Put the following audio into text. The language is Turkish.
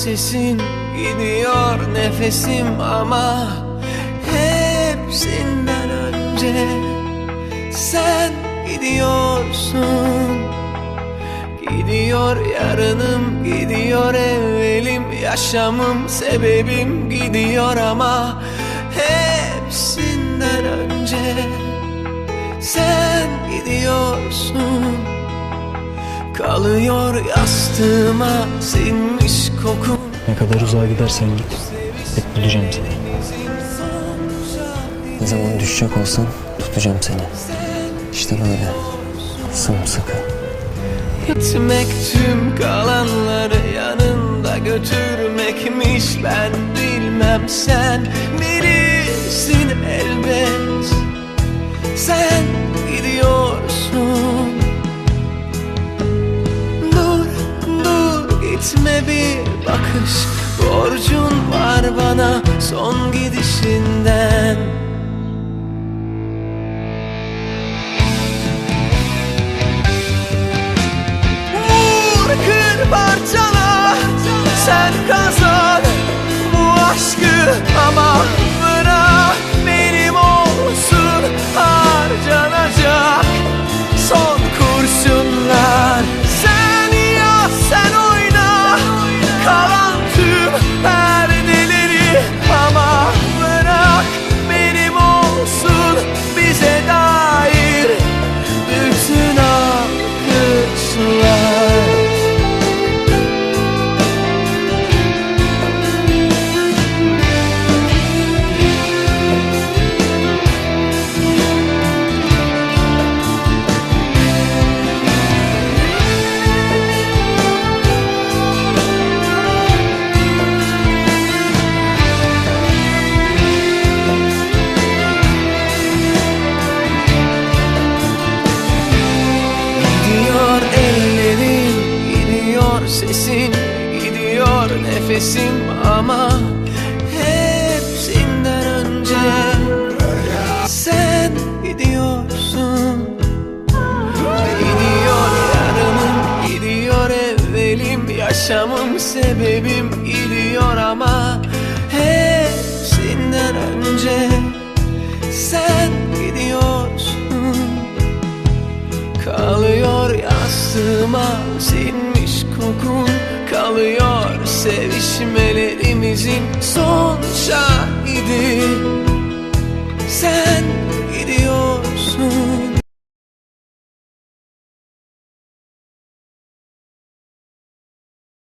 sesin Gidiyor nefesim ama Hepsinden önce Sen gidiyorsun. Gidiyor yarınım, gidiyor evvelim Yaşamım, sebebim gidiyor ama Hepsinden önce Kalıyor yastığıma sinmiş kokun Ne kadar uzağa gidersen git. Hep bulacağım seni. Ne zaman düşecek olsan tutacağım seni. İşte böyle. Sımsıkı. Gitmek tüm kalanları yanında götürmekmiş Ben bilmem sen bilirsin elbet Sen gidiyorsun bakış Borcun var bana son gidişinden sesin, gidiyor nefesim ama hepsinden önce sen gidiyorsun. Gidiyor yarınım, gidiyor evvelim, yaşamım sebebim gidiyor ama hepsinden önce sen gidiyorsun. Kalıyor yastığıma sinmiş kokun kalıyor Sevişmelerimizin son şahidi. Sen gidiyorsun.